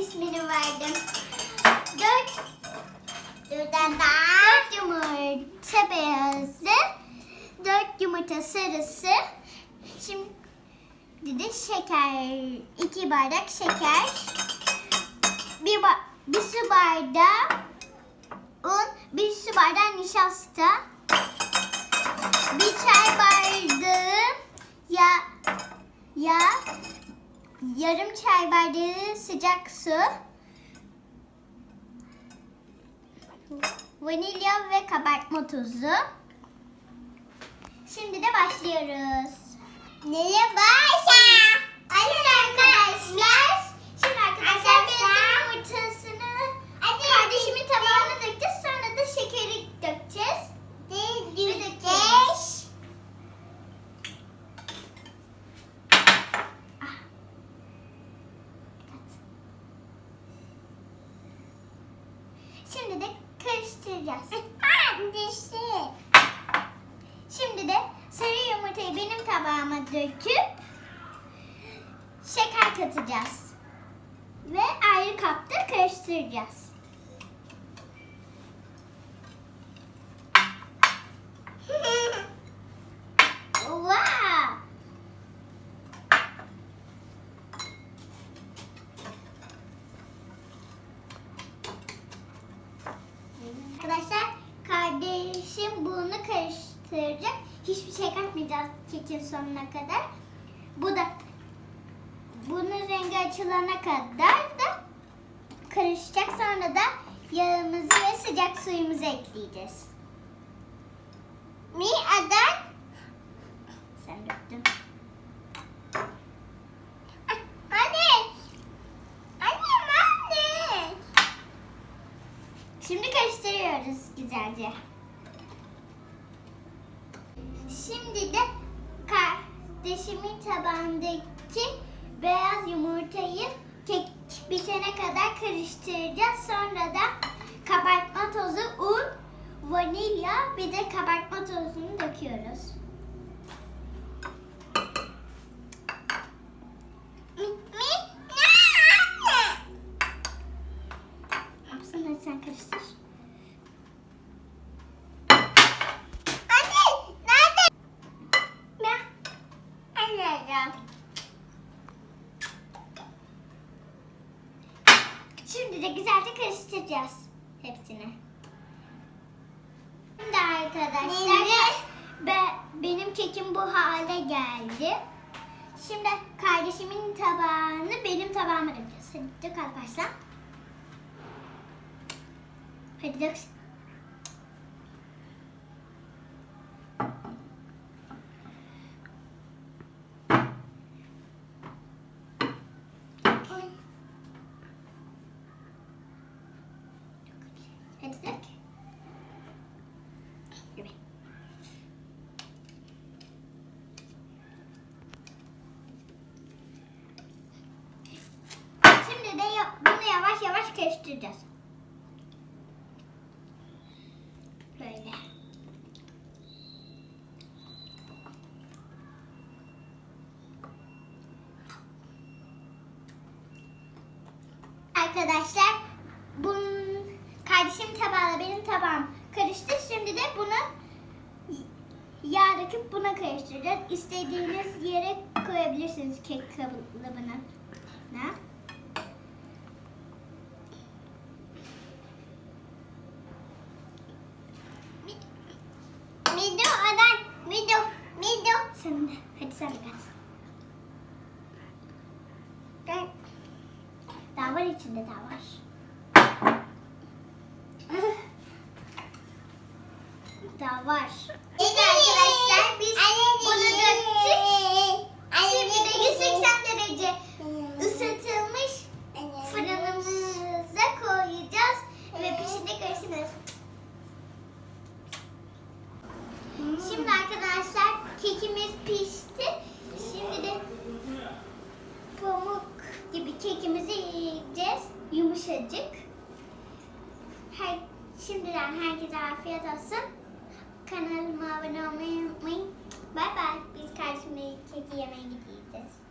ismini verdim. Dört, dört yumurta beyazı, dört yumurta sarısı, şimdi de şeker, iki bardak şeker, bir, ba- bir su bardağı un, bir su bardağı nişasta, bir çay bardağı ya ya yarım çay bardağı sıcak su, vanilya ve kabartma tozu. Şimdi de başlıyoruz. Neye başla? Hayır arkadaşlar. Şimdi arkadaşlar beyaz yumurtasını kardeşimin tabağına dökeceğiz. Sonra da şekeri dökeceğiz. Ve dökeceğiz. Ah. Şimdi de karıştıracağız. Dişi. Şimdi de sarı yumurtayı benim tabağıma döküp şeker katacağız. Ve ayrı kapta karıştıracağız. Arkadaşlar kardeşim bunu karıştıracak. Hiçbir şey katmayacağız kekin sonuna kadar. Bu da bunun rengi açılana kadar da karışacak. Sonra da yağımızı ve sıcak suyumuzu ekleyeceğiz. Mi adan? Sen döktün. Ah, Anne! Annem anne! Şimdi karıştırıyoruz güzelce. Şimdi de kardeşimin tabağındaki beyaz yumurtayı kek bitene kadar karıştıracağız. Sonra da kabartma tozu, un, vanilya bir de kabartma tozunu döküyoruz. Mi, mi, ne, anne? Yapsın hadi sen karıştır. Anne nerede? Ne? Anne Şimdi de güzelce karıştıracağız hepsini. Şimdi arkadaşlar be, benim kekim bu hale geldi. Şimdi kardeşimin tabağını benim tabağıma dökeceğiz. Hadi dök Alparslan. Hadi dök. Hadi dök. Yürü. Şimdi de ya- bunu karıştıracağız. Böyle. Arkadaşlar bunun kardeşim tabağıyla benim tabağım karıştı. Şimdi de bunu yağ döküp buna karıştıracağız. İstediğiniz yere koyabilirsiniz kek kalıbına. De hadi sen de kat. Gel. Daha var içinde daha var. Daha var. Evet arkadaşlar biz bunu Şimdiden herkese afiyet olsun. Kanalıma abone olmayı unutmayın. Bay bay. Biz karşımda kedi yemeğe gideceğiz.